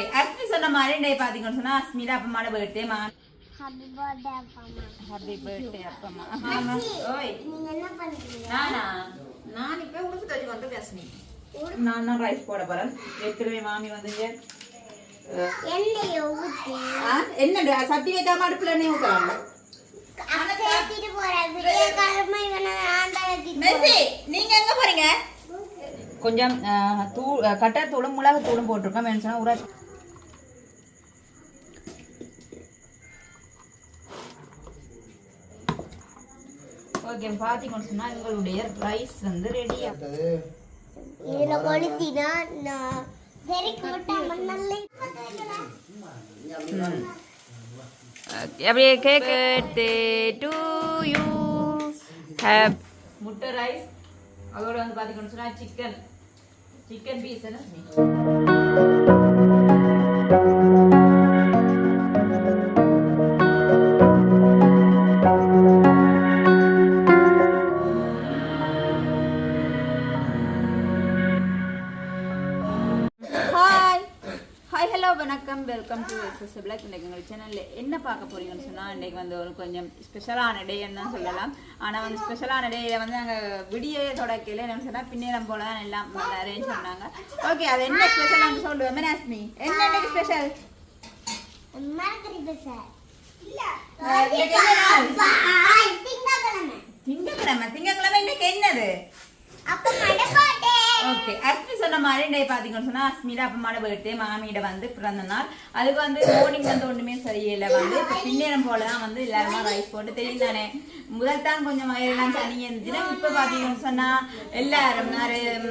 Okay அஸ்மி சொன்ன மாதிரி டே பாத்தீங்கன்னு சொன்னா அஸ்மிதா அப்பமாட பர்த்டே மா? ஹாப்பி பர்த்டே அப்பா அம்மா ஹாப்பி பர்த்டே அப்பமா ஓய். நீங்க என்ன பண்றீங்க? நானா? நான் இப்ப உடுப்பு தச்சு கொண்டு அஸ்மி. நான் தான் ரைஸ் போட போறேன். ஏற்கனவே மாமி வந்து இங்க, அஹ், எண்ணெயை ஊத்தி ஆ, என்னடா சட்டி வைக்காம அடுப்புல மெஸ்ஸி நீங்க எங்க போறீங்க? கொஞ்சம் அஹ், தூ அஹ், கட்டத்தூளும் மிளகு தூளும் போட்டிருக்கோம். வேணும் சொன்னா ஓகே பார்த்தீங்கன்னு சொன்னா எங்களுடைய ரைஸ் வந்து ரெடி இதுல கொளுத்தினா நான் அப்படியே கேக் டு யூ ஹேப் முட்டை ரைஸ் அதோட வந்து பார்த்தீங்கன்னு சிக்கன் சிக்கன் பீஸ் என்ன? வெல்கம் டு எஸ்எஸ் பிளாக் இன்றைக்கு எங்கள் சேனலில் என்ன பார்க்க போறீங்கன்னு சொன்னால் இன்றைக்கு வந்து ஒரு கொஞ்சம் ஸ்பெஷலான டேன்னு தான் சொல்லலாம். ஆனால் வந்து ஸ்பெஷலான டேயில் வந்து நாங்கள் விடிய தொடக்கையில் என்னன்னு சொன்னால் பின்னேரம் போல தான் எல்லாம் அரேஞ்ச் பண்ணாங்க. ஓகே அது என்ன ஸ்பெஷலான்னு சொல்லுவேன் மெனாஸ்மி என்ன இன்னைக்கு ஸ்பெஷல் திங்கக்கிழமை. திங்கக்கிழமை? இன்னைக்கு என்னது? அப்ப ஓகே அஸ்மி சொன்ன மாதிரி டே பார்த்தீங்கன்னு சொன்னா அஸ்மியோட அப்பமாட பர்த்டே மாமியிட வந்து பிறந்த நாள். அதுக்கு வந்து மார்னிங் வந்து ஒன்றுமே சரியில்லை. வந்து இப்போ பின்னேரம் போல தான் வந்து எல்லாருமே ரைஸ் போட்டு தெரியும் தானே. முதல் தான் கொஞ்சம் வயிறுலாம் சனி இருந்துச்சுன்னா இப்போ பார்த்தீங்கன்னு சொன்னா எல்லாரும்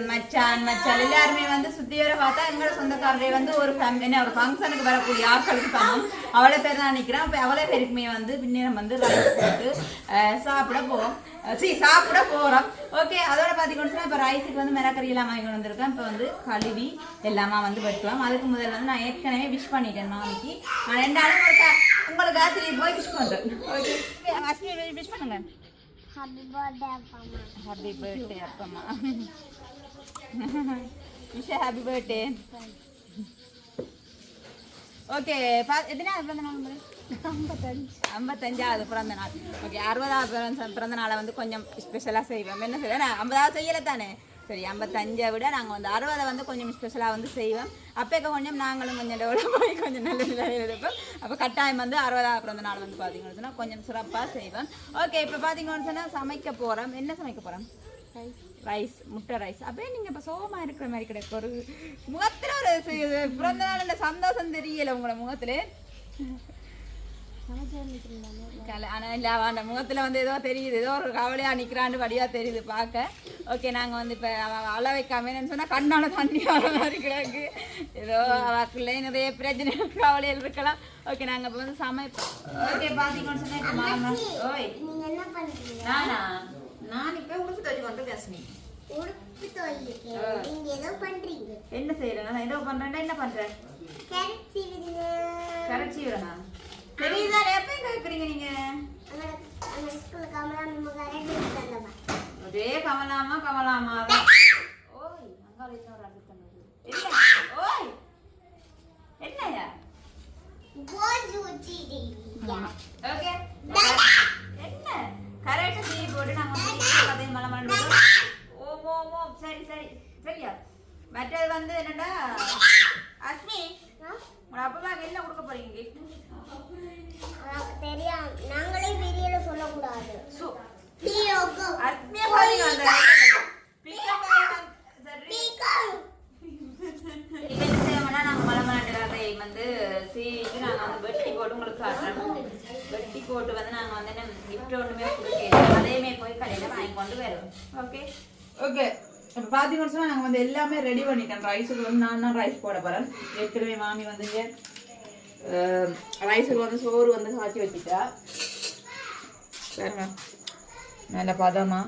மச்சான் மச்சான் எல்லாருமே வந்து சுற்றி வர பார்த்தா எங்களோட சொந்தக்காரரே வந்து ஒரு ஃபேமிலி ஒரு ஃபங்க்ஷனுக்கு வரக்கூடிய ஆட்களுக்கு சமம். அவ்வளோ பேர் தான் நிற்கிறேன் அப்போ அவ்வளோ பேருக்குமே வந்து பின்னேரம் வந்து ரைஸ் போட்டு அஹ், சாப்பிட போவோம். சி சாப்பிட போகிறோம் ஓகே அதோட பார்த்தீங்கன்னு இப்போ ரைஸுக்கு வந்து மிளகறி எல்லாம் வாங்கி வந்திருக்கேன். இப்போ வந்து கழுவி எல்லாமா வந்து வெட்டுவோம் அதுக்கு முதல்ல வந்து நான் ஏற்கனவே விஷ் பண்ணிட்டேன் மாமிக்கு. நான் ரெண்டு நாளும் ஒருக்கா உங்களுக்கு திரும்பி போய் விஷ் பண்ணுறேன் ஓகே விஷ் பண்ணுங்க. ஹாப்பி பர்த்டே அப்பா அம்மா. ஹாப்பி பர்த்டே அப்பம்மா. விஷ் ஹாப்பி பர்த்டே ஓகே பா எத்தனாவது பிறந்த நாள் ஐம்பத்தஞ்சாவது பிறந்த நாள். ஓகே அறுபதாவது பிறந்த பிறந்த நாளை வந்து கொஞ்சம் ஸ்பெஷலாக செய்வோம். என்ன செய்வோம்? ஐம்பதாவது செய்யலை தானே? சரி ஐம்பத்தஞ்சை விட நாங்கள் வந்து அறுபதை வந்து கொஞ்சம் ஸ்பெஷலாக வந்து செய்வோம். அப்போக்க கொஞ்சம் நாங்களும் கொஞ்சம் டெவலப் ஆகி கொஞ்சம் நல்ல நிலையில் இருப்போம். அப்போ கட்டாயம் வந்து அறுபதாவது பிறந்த நாள் வந்து பார்த்தீங்கன்னு சொன்னால் கொஞ்சம் சிறப்பாக செய்வோம். ஓகே இப்போ பார்த்தீங்கன்னு சொன்னால் சமைக்க போகிறோம் என்ன சமைக்க போகிறோம் ரைஸ் முட்டை ரைஸ் அப்படியே நீங்கள் இப்போ சோகமாக இருக்கிற மாதிரி கிடைக்கும் ஒரு முகத்தில் ஒரு பிறந்த நாள் சந்தோஷம் தெரியல உங்களோட முகத்தில். ஆனால் முகத்தில் வந்து ஏதோ தெரியுது. ஏதோ ஒரு கவலையாக நிற்கிறான்னு வழியாக தெரியுது பார்க்க. ஓகே நாங்கள் வந்து இப்போ அழ வைக்காம என்னன்னு சொன்னால் கண்ணால் தண்ணி வர மாதிரி கிடக்கு. ஏதோ அவக்குள்ளே நிறைய பிரச்சனை கவலைகள் இருக்கலாம். ஓகே நாங்கள் இப்போ வந்து சமைப்போம் ஓகே பார்த்தீங்கன்னு சொன்னால் ஓய். நானா? நான் இப்போ உடுப்பு தச்சு கொண்டு பேசுனேன். உடுப்பு தோல்லிக்கு நீங்க ஏதோ பண்றீங்க. என்ன செய்யறேன் நான் ஏதோ பண்றேன்டா என்ன பண்றேன் கேரட் சீவிடுங்க தெரியுதானே எப்ப கேக்குறீங்க நீங்க? ஒரே கமலாமா கமலாமா தான் ஓய் அங்கால இன்னொரு அடி பண்ணுது என்ன? ஓய் என்னயா ஓகே என்ன? கரெக்ட் சீ போட்டு நாங்க அதே மலை மலை ஓ ஓ ஓ சரி சரி சரியா? மற்றது வந்து என்னடா? அஸ்மி உங்க அப்பா என்ன கொடுக்க போறீங்க gift? தெரியும் நாங்களே வீடியோல சொல்லக்கூடாது. சு பாருங்க அந்த வந்து சீவிட்டு நாங்கள் வந்து வெட்டி போட்டு உங்களுக்கு காட்டுறோம். வெட்டி போட்டு வந்து நாங்கள் வந்து gift ஒன்றுமே கொடுக்கல. அதையுமே போய் கடையில் வாங்கி கொண்டு ஓகே ஓகே இப்போ பார்த்தீங்கன்னு சொன்னால் நாங்கள் வந்து எல்லாமே ரெடி பண்ணிட்டோம். ரைஸுக்கு வந்து நான் தான் ரைஸ் போட போகிறேன் ஏற்கனவே மாமி வந்து இங்கே ரைஸுக்கு வந்து சோறு வந்து காய்ச்சி வச்சுட்டா பாருங்க நல்ல பதமா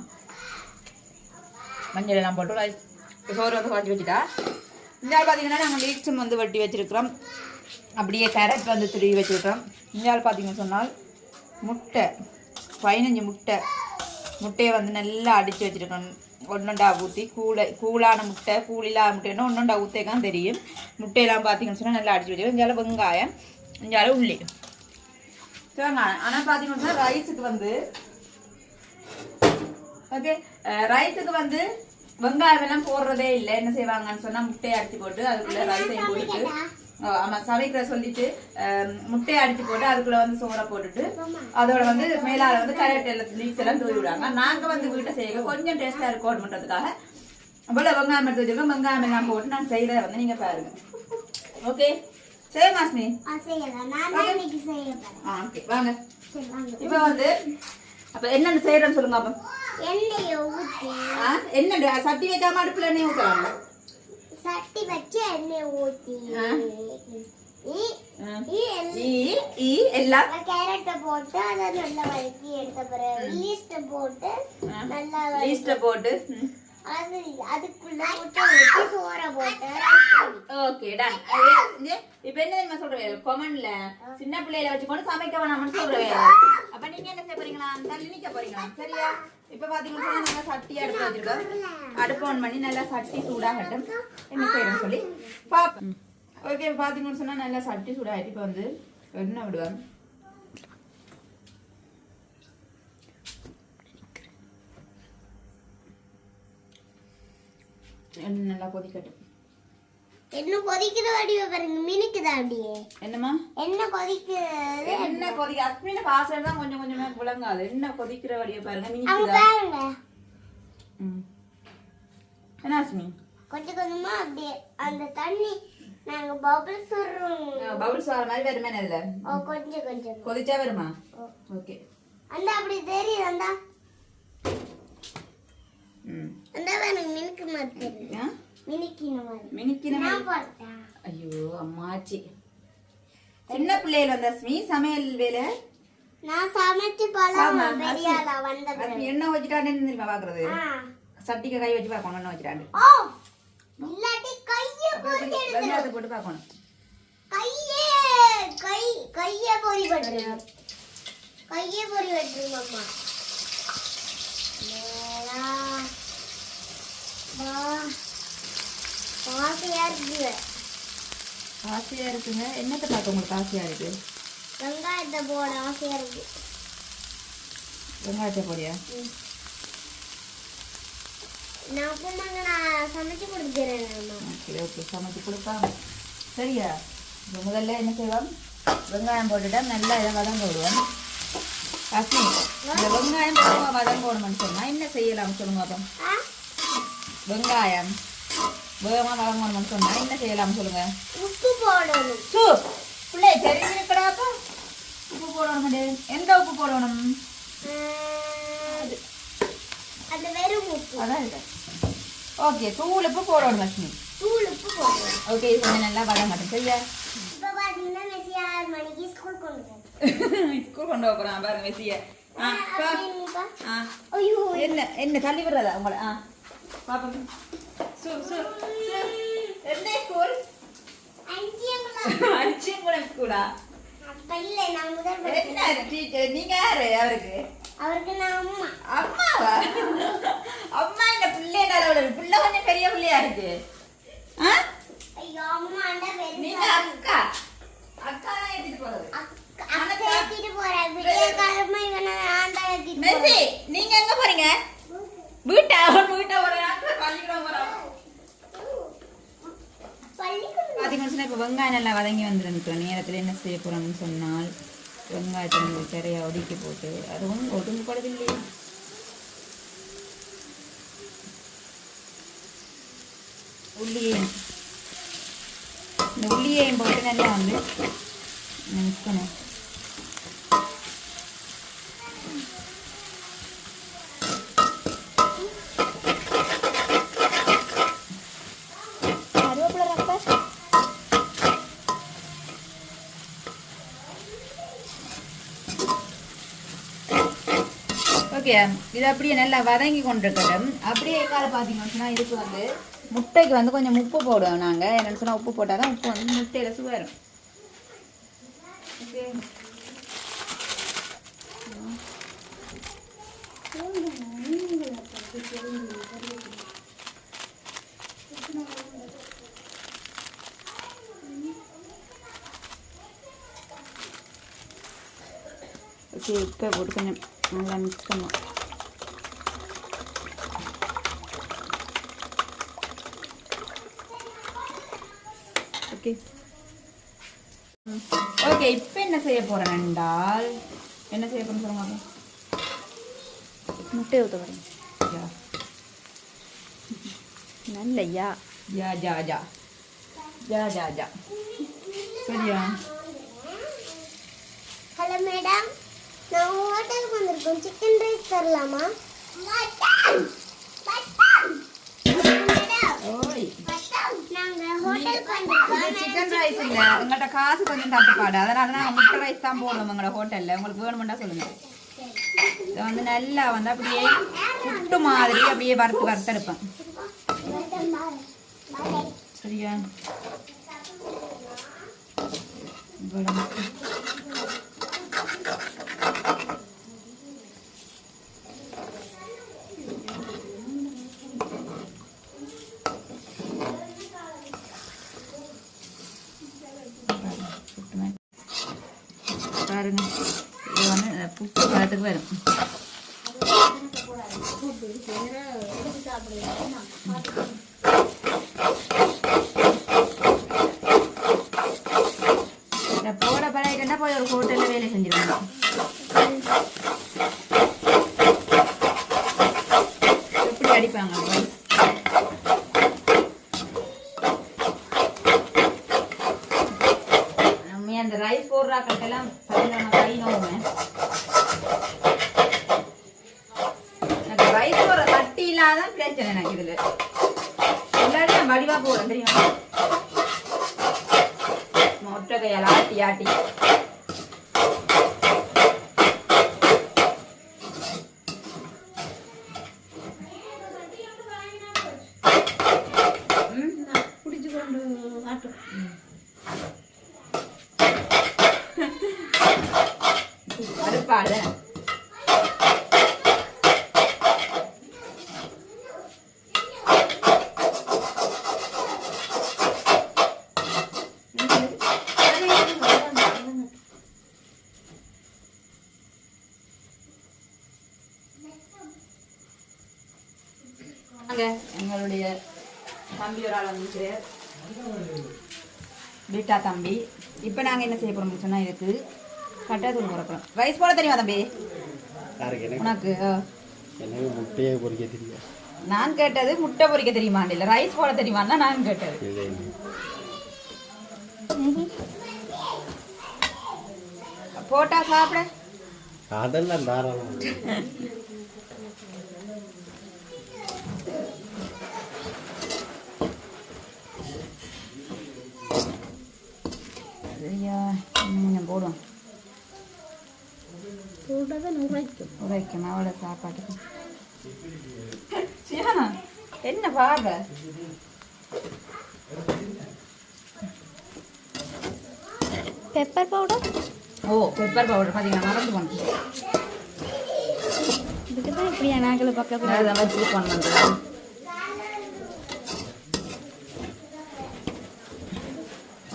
மஞ்சள் எல்லாம் போட்டு ரைஸ் சோறு வந்து காய்ச்சி வச்சுட்டா இந்த பார்த்தீங்கன்னா நாங்கள் லீக்ஸும் வந்து வெட்டி வச்சுருக்கிறோம் அப்படியே கேரட் வந்து துருவி வச்சுருக்கிறோம் இந்த பார்த்தீங்கன்னு சொன்னால் முட்டை பதினஞ்சு முட்டை முட்டையை வந்து நல்லா அடித்து வச்சுருக்கணும் ஒன்னொண்டா ஊற்றி கூளை கூழான முட்டை கூழ் முட்டைன்னா ஒன்னொண்டா ஊற்றேக்கான் தெரியும் முட்டையெல்லாம் பார்த்தீங்கன்னு சொன்னால் நல்லா அடிச்சு வச்சுக்கோ இஞ்சால வெங்காயம் இஞ்சால உள்ளி சரிங்க ஆனால் பார்த்தீங்கன்னா ரைஸுக்கு வந்து ஓகே ரைஸுக்கு வந்து வெங்காயம் எல்லாம் போடுறதே இல்லை என்ன செய்வாங்கன்னு சொன்னால் முட்டையை அடிச்சு போட்டு அதுக்குள்ளே ரைஸையும் போட்டுட்டு ஆ, ஆமா சமைக்கிற சொல்லிட்டு முட்டையை அடிச்சு போட்டு அதுக்குள்ள வந்து சோறை போட்டுட்டு அதோட வந்து மேலால வந்து கரெக்ட் எல்லாம் லீக்ஸ் எல்லாம் தூவி விடுவாங்க. நாங்க வந்து வீட்டை செய்ய கொஞ்சம் டேஸ்டா இருக்கணும்ன்றதுக்காக அவ்வளோ வெங்காயம் எடுத்து வச்சிருக்கோம். வெங்காயம் எல்லாம் போட்டு நான் செய்யறத வந்து நீங்க பாருங்க. ஓகே சரி மாஸ்மி. ஓகே வாங்க. இப்போ வந்து அப்ப என்னென்ன செய்யறேன்னு சொல்லுங்க அப்போ. என்ன சட்டி வைக்காம அடுப்புல எண்ணெய் ஊற்றலாம் சட்டி வச்சு எண்ணெயை எல்லாம் கேரட்டை போட்டு அதை நல்லா வதக்கி எடுத்த பிறகு போட்டு நல்லா போட்டு அது அதுக்குள்ள ஊற்றி சோறை போட்டு ஓகே டன் இப்போ என்ன தெரியுமா சொல்றேன் கொமன்ல சின்ன பிள்ளையில வச்சுக்கொண்டு சமைக்க வேணாம்னு சொல்றேன். அப்ப நீங்க என்ன செய்ய போறீங்களா? தள்ளி நிக்க போறீங்களா? சரியா? இப்போ பாத்தீங்கன்னா சொன்னா நல்லா சட்டி அடுப்பு வச்சிருக்கோம். அடுப்பு ஆன் பண்ணி நல்லா சட்டி சூடாகட்டும். என்ன செய்யறேன்னு சொல்லி பாப்போம் ஓகே பாத்தீங்கன்னு சொன்னால் நல்லா சட்டி சூடாகிட்டு இப்போ வந்து எண்ணெய் விடுவாங்க நல்லா கொதிக்கட்டும். என்ன கொதிக்கிற வடிவ பாருங்க மினுக்குதா அப்படியே? என்னம்மா? என்ன கொதிக்கிறது என்ன கொதிக்க அஸ்மின பாசல் தான் கொஞ்சம் கொஞ்சமா விளங்காது என்ன கொதிக்கிற வழியை பாருங்க மினிக்குதா? பாருங்க. என்ன அஸ்மி கொஞ்சம் கொஞ்சமா அப்படியே அந்த தண்ணி நாங்க பபிள் சொல்றோம் பபுள்ஸ் வர மாதிரி வருமே அதுல ஓ கொஞ்சம் கொஞ்சம். கொதிச்சா வருமா? ஓ. ஓகே. அந்த அப்படி தெரியுது அந்த. அந்த எனக்கு மினுக்கு மாதிரி தெரியுது. ஐயோ அம்மாச்சி. சின்ன பிள்ளைகள் வந்த அஸ்மி சமையல் வேலை? நான் சமைச்சு பழம் ஆமா, பெரிய ஆளா வந்த எண்ணெய் வச்சுட்டான்னு தெரியுமா பாக்குறது. சட்டிக்கு கை வச்சு பார்க்கணும் எண்ணெய் வச்சுட்டாண்டு இல்லாட்டி கைய போட்டு பார்க்கணும். கையே கை கைய பொறி பட்டு கைய பொறி வெட்டுங்க அம்மா. வா. ஆசையா இருக்குது. ஆசையா இருக்குங்க. என்னத்தை பார்க்க உங்களுக்கு ஆசையா இருக்கு? வெங்காயத்தை போட ஆசையா இருக்கு. வெங்காயத்தை போடியா? நான் அப்புறமாங்க நான் சமைச்சு கொடுத்துக்கிறேன் அம்மா. Okay okay. சமைச்சு கொடுப்பாங்க. சரியா? இப்போ முதல்ல என்ன செய்வோம்? வெங்காயம் போட்டுட்டா நல்லா இதை வதங்க விடுவோம். அஸ்மி இந்த வெங்காயம் போடுவோம் வதங்க விடணும்னு சொன்னா என்ன செய்யலாம் சொல்லுங்க அப்போ? வெங்காயம். வேகமாக வதங்கணும்னு சொன்னா என்ன செய்யலாம் சொல்லுங்க? உப்பு போடணும். சூ. பிள்ளை தெரிஞ்சிருக்கடாப்பா உப்பு போடணும் எந்த உப்பு போடணும்? ஆ, அந்த வெறும் உப்பு. அதான் இது. ஓகே தூள் உப்பு போடணும் லட்சுமி. தூள் உப்பு போடணும். ஓகே இது கொஞ்சம் நல்லா வதங்கட்டும் சரியா? இப்போ பார்த்தீங்கன்னா மெஸ்ஸி ஆறு மணிக்கு ஸ்கூல் கொண்டு போகிறேன் ஸ்கூல் கொண்டு போகிறேன் பாருங்க ஐயோ. என்ன என்ன தள்ளி விடுறதா உங்களை? ஆ. பாப்பா. சு சு. சு. எந்த ஸ்கூல்? அஞ்சியங்களா அச்சிங்குளம் ஸ்கூலா? அப்ப இல்லை நான் முதல். என்ன டீச்சர்? நீங்க யாரு அவருக்கு? அவருக்கு நான் அம்மா. அம்மாவா? அம்மா இந்த பிள்ளைனால விட பிள்ளை கொஞ்சம் பெரிய பிள்ளையா இருக்கு. ஐயோ அம்மா நீங்க பெருசா அக்கா. அக்கா தான் எடுத்துட்டு போறது. அக்கா- ஏத்திட்டு போறேன் விடிய காலமா இவனை நான் தான். நீங்க எங்க போறீங்க? வீட்டா அவன் வீட்டா போறேன் பள்ளிக்கூடம் பள்ளிக்கூடம். பார்த்தீங்கன்னு இப்போ வெங்காயம் நல்லா வதங்கி வந்துருந்துக்கிற நேரத்தில் என்ன செய்ய போகிறோம்னு சொன்னால் வெங்காயத்தை வந்து கரையை ஒடுக்கி போட்டு அதுவும் ஒடுங்கப்படவில்லையே உள்ளியையும் இந்த உள்ளியையும் போட்டு நல்லா வந்து கருவேப்பிலை ஓகே இது அப்படியே நல்லா வதங்கி கொண்டிருக்கட்டும். அப்படியே கால பார்த்தீங்கன்னு சொன்னால் இதுக்கு வந்து முட்டைக்கு வந்து கொஞ்சம் உப்பு போடுவோம் நாங்கள் என்னென்னு சொன்னால் உப்பு போட்டால் தான் உப்பு வந்து முட்டையில் சுவரும். ஓகே. ஓகே உப்பை போட்டு கொஞ்சம் நல்லா மிக்ஸ் பண்ணுவோம் ஓகே ஓகே இப்போ என்ன செய்ய போறேன் என்றால் என்ன செய்ய போறேன்னு சொல்லுங்க முட்டை ஊற்ற வரேன் யா நல்லையா யா ஜா ஜா ஜா ஜா ஜா சரியா வந்திருக்கோம் சிக்கன் ரைஸ் தரலாமா சிக்கன் ரைஸ் இல்ல உங்கள்கிட்ட காசு கொஞ்சம் தட்டுப்பாடு. அதனால நாங்கள் முட்டை ரைஸ் தான் போடுவோம் எங்களோட ஹோட்டல்ல உங்களுக்கு வேணுமெண்டா சொல்லுங்க. இதை வந்து நல்லா வந்து அப்படியே புட்டு மாதிரி அப்படியே வறுத்து வறுத்தெடுப்பேன் சரியா. புட்டு மாதிரி. பாருங்க. இது வந்து புட்டு பழத்துக்கு வரும். இந்த போட பழகிட்டா போய் ஒரு ஹோட்டல்ல வேலை செஞ்சிருவாங்க எப்படி அடிப்பாங்க boys? நம்ம அந்த ரைஸ் போடுறாக்கெல்லாம் பார்த்தீங்கன்னா கை நோவுமே எனக்கு ரைஸ் போடுற தட்டி இல்லாத பிரச்சனை எனக்கு இதுல எல்லாரும் நான் வடிவா போடுறேன் தெரியுமா மொட்டை கையால் ஆட்டி ஆட்டி ம் பிடிச்சி கொண்டு ஆட்டும் அடுப்பாடு வாங்க எங்களுடைய தம்பி ஒரு ஆள் பீட்டா தம்பி. இப்போ நாங்கள் என்ன செய்ய போகிறோம் சொன்னால் இதுக்கு கட்டாத்தூள் போகிறோம் ரைஸ் போட தெரியுமா தம்பி? உனக்கு? முட்டையை பொறிக்க தெரியும் நான் கேட்டது முட்டை பொரிக்க தெரியுமான்னு இல்லை ரைஸ் போட தெரியுமான்னு நான் கேட்டது. போட்டா சாப்பிட. அதெல்லாம் தாராளம். இன்னும் கொஞ்சம் போடுவோம். உரைக்கும். அவளை சாப்பாட்டுக்கு. என்ன பார்வை? பெப்பர் பவுடர் ஓ பெப்பர் பவுடர் பார்த்தீங்கன்னா மறந்து போனேன். இதுக்கு தான் இப்படியா நாங்கள் பக்கத்தில் அதை வச்சு பண்ணுறது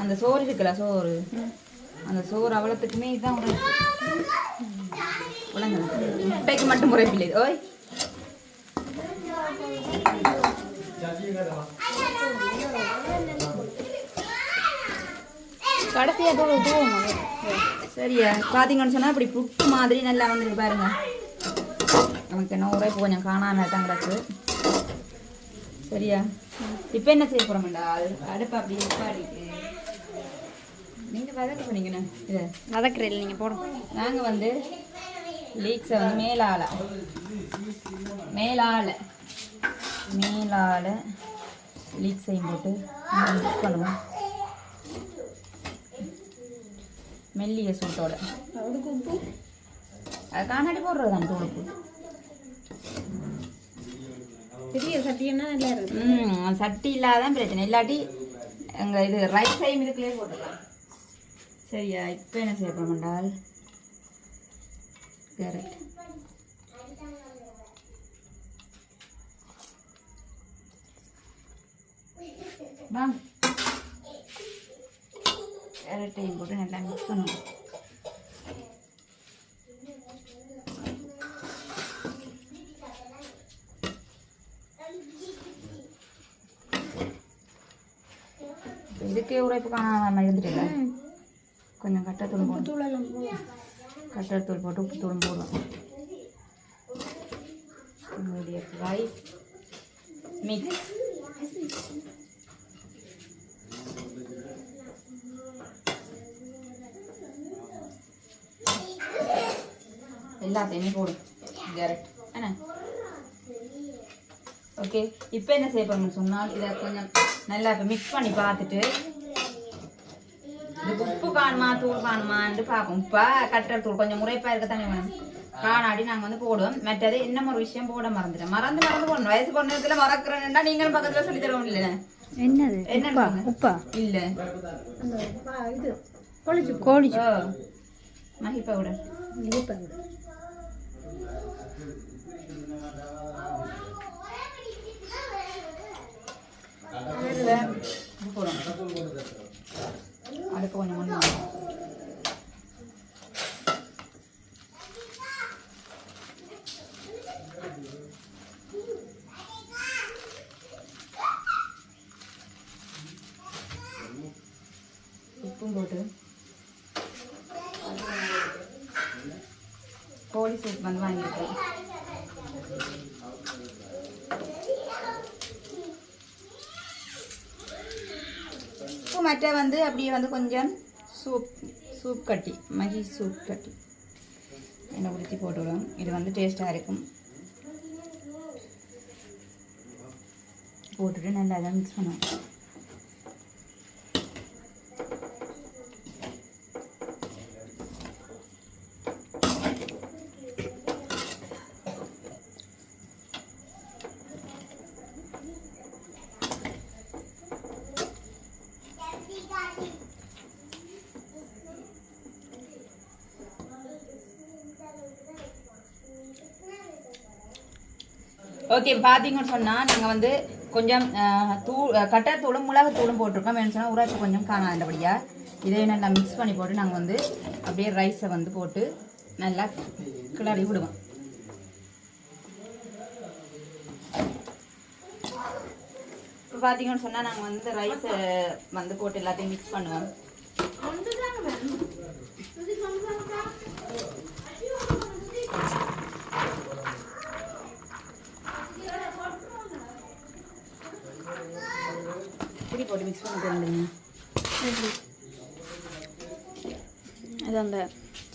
அந்த சோறு இருக்குல்ல சோறு. அந்த சோறு அவ்வளோத்துக்குமே இதுதான் உடம்பு உலங்க முட்டைக்கு மட்டும் முறைப்பில்லை. ஓய். கடைசியாக தூள் தூவும் சரியா. பார்த்தீங்கன்னு சொன்னால் இப்படி புட்டு மாதிரி நல்லா வந்துருக்கு பாருங்க. நமக்கு என்ன உரைப்பு கொஞ்சம் காணாமல் தான் கிடக்கு. சரியா. இப்போ என்ன செய்ய போகிறோம்டா அடுப்பு அப்படி உப்பாடிக்கு நீங்கள் வதக்க பண்ணீங்கண்ணே இதை. வதக்குறேன் நீங்கள் போடும் நாங்கள் வந்து லீக்ஸை வந்து மேலால. மேலால. மேலால லீக்ஸையும் போட்டு மிக்ஸ் பண்ணுவோம். மெல்லிய சூட்டோட. அது காணாடி போடுறது தான் தூளுப்பு பெரிய சட்டியன்னா நல்லா இருக்குது ம் சட்டி இல்லாதான் பிரச்சனை. இல்லாட்டி எங்கள் இது ரைட் சைம் இதுக்குள்ளே போட்டுக்கலாம். சரியா இப்போ என்ன செய்ய போகிறோம் என்றால் கேரட் வாங்க கேரட்டையும் போட்டு நல்லா மிக்ஸ் பண்ணுவோம் இதுக்கே உரைப்பு காணாம கொஞ்சம் கட்டத்தூள் போடும் கட்டத்தூள் போட்டு உப்பு தூளும் போடுவோம் நம்மளுடைய ரைஸ் மிக்ஸ் எல்லாத்தையுமே போடும் கேரட் என்ன ஓகே இப்போ என்ன செய்ய போறோம்னு சொன்னால் இதை கொஞ்சம் நல்லா இப்போ மிக்ஸ் பண்ணி பார்த்துட்டு இதுக்கு உப்பு காணுமா தூள் காணுமான்னு பார்ப்போம். உப்பா கட்டுற தூள். கொஞ்சம் முறைப்பா இருக்கத்தானே வேணும். காணாடி நாங்கள் வந்து போடுவோம் மற்றது இன்னும் ஒரு விஷயம் போட மறந்துட்டேன். மறந்து மறந்து போடணும். வயசு பொண்ணுல மறக்கிறேன்னா நீங்களும் பக்கத்தில் சொல்லி தருவோம் இல்லை என்னது? என்ன உப்பா? இல்லை. இது கோழி கோழி ஓ மகிப்பா விட இனிப்பா போடுவோம் அடுப்பு கொஞ்சம் கொஞ்சம் உப்பும் போட்டு. கோழி சூப் வந்து வாங்கியிருக்கேன் இப்போ மற்ற வந்து அப்படியே வந்து கொஞ்சம் சூப் சூப் கட்டி மகி சூப் கட்டி. எண்ணெய் ஊற்றி போட்டுவிடும். இது வந்து டேஸ்ட்டாக இருக்கும். போட்டுட்டு நல்லா அதை மிக்ஸ் பண்ணுவோம் ஓகே பார்த்தீங்கன்னு சொன்னால் நாங்கள் வந்து கொஞ்சம் தூ கட்டர் தூளும் மிளகு தூளும் போட்டிருக்கோம். வேணும்னு சொன்னால் உரைப்பு கொஞ்சம் காணாதபடியாக இதையும் நல்லா மிக்ஸ் பண்ணி போட்டு நாங்கள் வந்து அப்படியே ரைஸை வந்து போட்டு நல்லா கிளறி விடுவோம். இப்போ பார்த்தீங்கன்னு சொன்னால் நாங்கள் வந்து ரைஸை வந்து போட்டு எல்லாத்தையும் மிக்ஸ் பண்ணுவோம். இப்படி போட்டு மிக்ஸ் பண்ண போகிறீங்க அது அந்த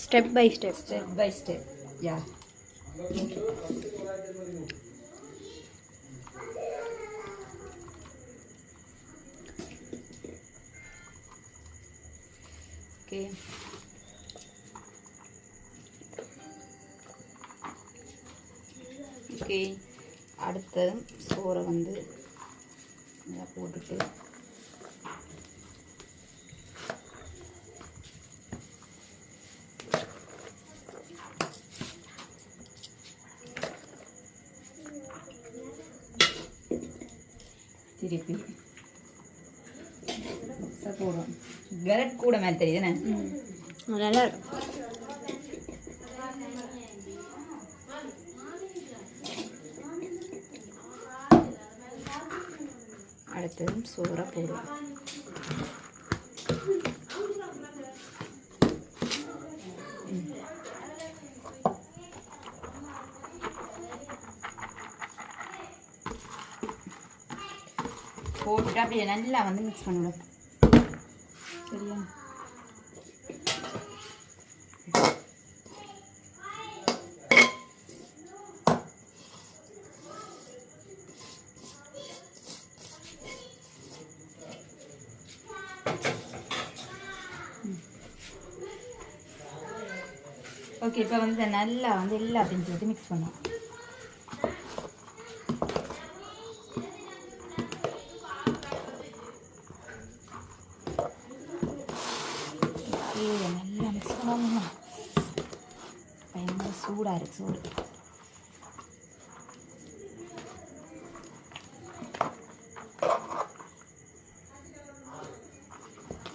step by step step by step yeah okay okay அடுத்து சோறை வந்து நல்லா போட்டுட்டு திருப்பி மிக்ஸாக போடுவோம் கரட் கூட மாதிரி தெரியுதுண்ணே நல்லா இருக்கும் அடுத்தது சோறை போடுவோம். போட்டுட்டு அப்படியே நல்லா வந்து மிக்ஸ் பண்ணிவிடும் சரியா ஓகே இப்போ வந்து இதை நல்லா வந்து எல்லாத்தையும் சேர்த்து மிக்ஸ் பண்ணுவோம்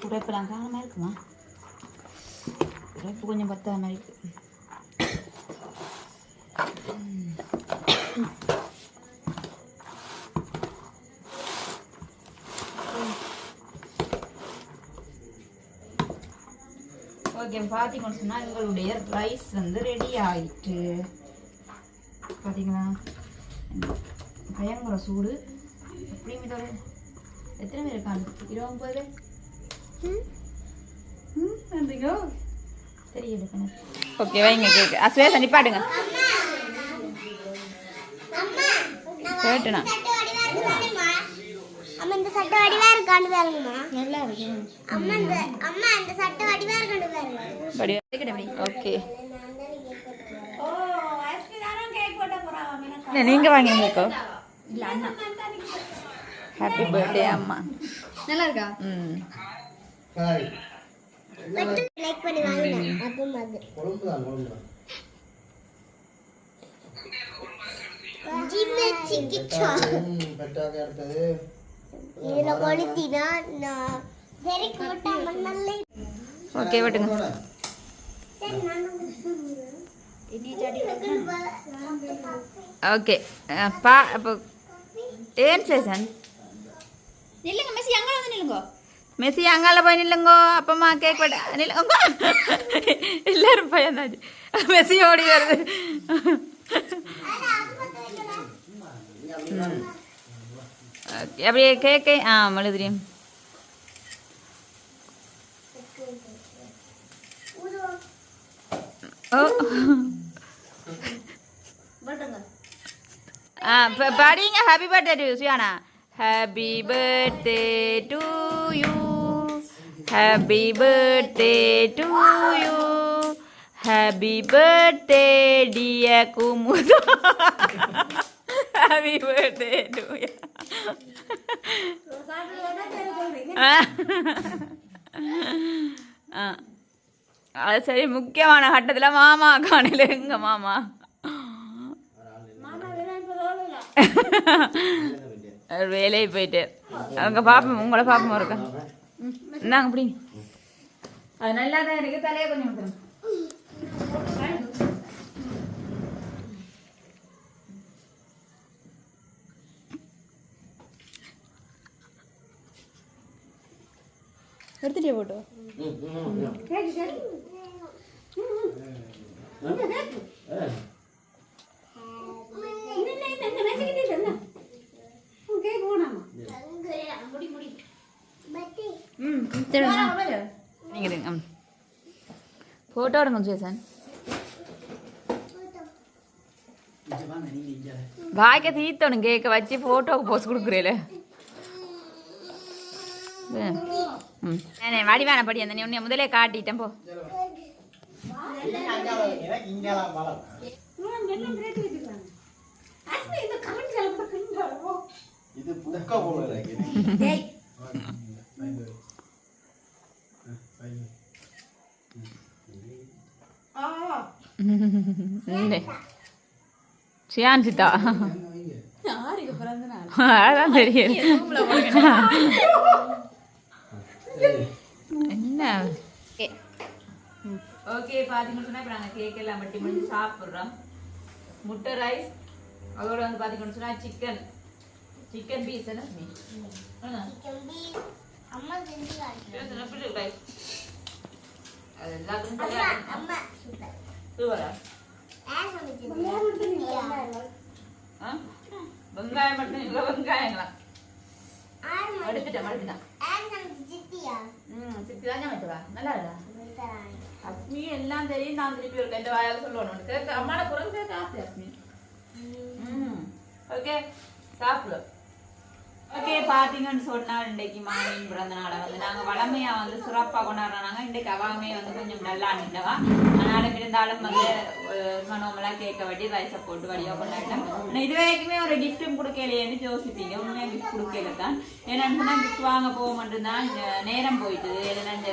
Udah pelangkah sama Erik, mah. Udah pokoknya batal sama okay பார்த்தீங்கன்னு சொன்னால் எங்களுடைய ரைஸ் வந்து ரெடி ஆயிட்டு. பார்த்தீங்களா பயங்கர சூடு. எப்படி இதோட எத்தனை பேர் இருக்காங்க? இருபது நன்றிங்கோ தெரியல ஓகே வைங்க கேக்கு அஸ்வேச நிப்பாட்டுங்க. கேட்டுனா. அம்மா இந்த சட்டை இருக்கான்னு பாருங்கம்மா நல்லா இருக்கு. அம்மா இந்த அம்மா இந்த சட்டை வடிவா இருக்கான்னு பாருங்க ஓகே. நீங்க வாங்கிருக்கோ இல்ல அண்ணா. ஹாப்பி பர்த்டே அம்மா. நல்லா இருக்கா? ம். லைக் பண்ணி வாங்கினேன் அப்போ அது கொழும்பு தான் கொழும்பு தான் ஜிம்மு சிக்கிச்சா பெட்டாக எடுத்தது இதுல கொளுத்தினா நான் சரி கூட்டா மண்ணல்ல ஓகே விட்டுங்க சரி நானும் ஓகே பா அப்போ ஏன் சேசன் நில்லுங்க மெஸ்ஸி அங்கே வந்து அப்படியே கேக்கை ஆ மழுதிரியும் ஓ ஆ ப- படிங்க happy birthday to Suyana happy birthday to you happy birthday to you happy birthday dear Kumudha happy birthday to you ஆ அது சரி முக்கியமான கட்டத்தில் மாமா காணையில் எங்க மாமா? வேலையை போயிட்டு. அவங்க பாப்போம் உங்களை பாப்போம் இருக்கா? இந்தாங்க அப்படி அது நல்லா தான் இருக்கு தலையை கொஞ்சம் விட்டுருங்க எடுத்துட்டே போட்டோ நீங்கள் எடுங்க ம் ஃபோட்டோ எடுங்க ஜேசன் வாய்க்க தீத்தணும் கேக்க வச்சு ஃபோட்டோவுக்கு போஸ்ட் கொடுக்குறேல ம். வாடி வேணாம் படி அந்த நீ உன்னை முதலே காட்டிட்டேன் போ. சியான் சித்தா அதான் தெரியும் என்ன? ஓகே பார்த்தீங்கன்னு சொன்னால் இப்போ நாங்கள் கேக் எல்லாம் வெட்டி முடிஞ்சு சாப்பிட்றோம். முட்டை ரைஸ் அதோட வந்து பார்த்தீங்கன்னு சொன்னால் சிக்கன் சிக்கன் பீஸ் என்ன? அது எல்லாத்துக்கும் சூப்பர்? வெங்காயம் மட்டும் இல்லை வெங்காயங்களா ஆறு மணி ம் சித்தி தான் சமைச்சவா நல்லா இருக்கா அஸ்மி எல்லாம் தெரியும் நான் திருப்பி இருக்கேன் இந்த சொல்லணும் கேட்க குரல் கேட்க ஆசை அஸ்மி ம் ஓகே சாப்பிடு ஓகே பார்த்தீங்கன்னு சொன்னால் இன்றைக்கு மாமியின் பிறந்த நாளை வந்து நாங்கள் வளமையாக வந்து சிறப்பாக கொண்டாடுறாங்க இன்றைக்கு அவாமே வந்து கொஞ்சம் நல்லா நின்றவா அதனால இருந்தாலும் வந்து மனோமெல்லாம் கேட்க வட்டி ரைஸை போட்டு வழியாக கொண்டாடிட்டோம் ஆனால் இது வரைக்குமே ஒரு கிஃப்ட்டும் கொடுக்கலையேன்னு யோசிப்பீங்க. உண்மையாக கிஃப்ட் கொடுக்கல தான் ஏன்னா கிஃப்ட் வாங்க போக மட்டும்தான் நேரம் போயிட்டு ஏன்னா இந்த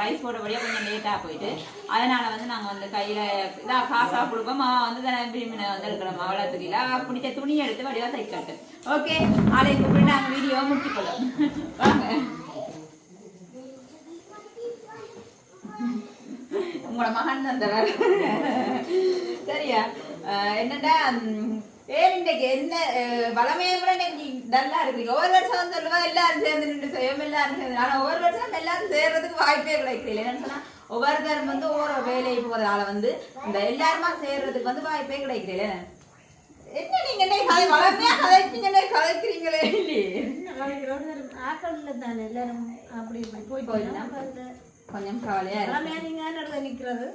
ரைஸ் போட்ட வழியாக கொஞ்சம் லேட்டாக போயிட்டு அதனால வந்து நாங்கள் வந்து கையில் இதாக காசாக கொடுப்போம். அவன் வந்து தானே விரும்பின வந்து இருக்கிற அவ்வளோ இல்லை பிடிச்ச துணி எடுத்து வடிவாக தைக்காட்டு ஓகே அதை கூப்பிட்டு நாங்கள் வீடியோ முடிச்சுக்கலாம் வாங்க. உங்களோட மகன் தந்தவர். சரியா? என்னடா பேர் இன்றைக்கு என்ன வளமையை விட இன்னைக்கு டல்லா இருக்கு ஒவ்வொரு வருஷம் சொல்லுவா எல்லாரும் சேர்ந்து நின்று செய்யும் எல்லாரும் சேர்ந்து. ஆனால் ஒவ்வொரு வருஷம் எல்லாரும் சேர்றதுக்கு வாய்ப்பே கிடைக்கிறீங்க என்னன்னு சொன்னால் ஒவ்வொருத்தரும் வந்து ஒவ்வொரு வேலையை போறதால வந்து இந்த எல்லாருமா சேர்றதுக்கு வந்து வாய்ப்பே கிடைக்கிறீங்க என்ன நீங்க என்ன கதை வளமையா கதைப்பீங்க கதைக்கிறீங்களே? இல்லையே ஆக்கள்ல தானே எல்லாரும் அப்படி இப்படி போய்? போயிட்டா கொஞ்சம் கவலையா எல்லாமே நீங்க நடுவே நிக்கிறது.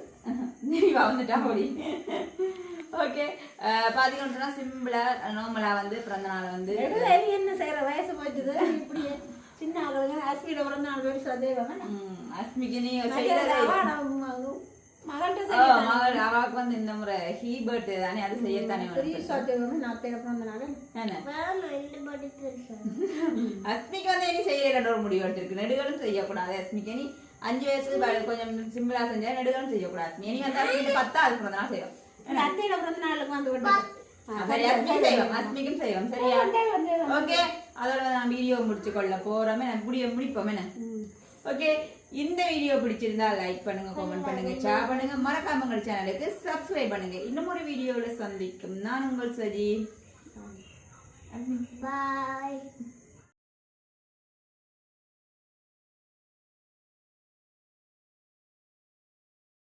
நீ வந்துட்டா ஓடி ஓகே பாத்தீங்கன்னு சொன்னா சிம்பிளா நார்மலா வந்து பிறந்த நாள் வந்து. என்ன செய்யற வயசு போயிட்டுது. இப்படி சின்ன ஆளுங்க அஸ்மியில ஒரு நாலு பேர் சதேவம் ம், அஸ்மிக்கு நீ செய்யறதே வந்து இந்த முறை ஹீ பர்த்டே தானே அது செய்யத்தானே அஸ்மிக்கு வந்து இனி செய்யற ஒரு முடிவு எடுத்திருக்கு. நெடுகளும் செய்யக்கூடாது அஸ்மிக்கு. அஞ்சு வயசு கொஞ்சம் சிம்பிளா செஞ்சா நெடுகளும் செய்யக்கூடாது அஸ்மி இனி வந்து பத்தா அதுக்கு பிறந்த நாள் செய்யும் இந்த அத்தையில பிறந்த நாளுக்கு வந்து விட்டது சரி அஸ்மி செய்வோம் அஸ்மிக்கும் செய்வோம் சரியா? ஓகே. அதோட நான் வீடியோ முடிச்சு கொள்ள போறோமே. நான் முடிய முடிப்போம். என்ன? ஓகே. இந்த வீடியோ பிடிச்சிருந்தா லைக் பண்ணுங்க கமெண்ட் பண்ணுங்க ஷேர் பண்ணுங்க. மறக்காம எங்கள் சேனலுக்கு சப்ஸ்கிரைப் பண்ணுங்க. இன்னும் ஒரு வீடியோவில் சந்திக்கும். நான் உங்கள் சஜி. பாய்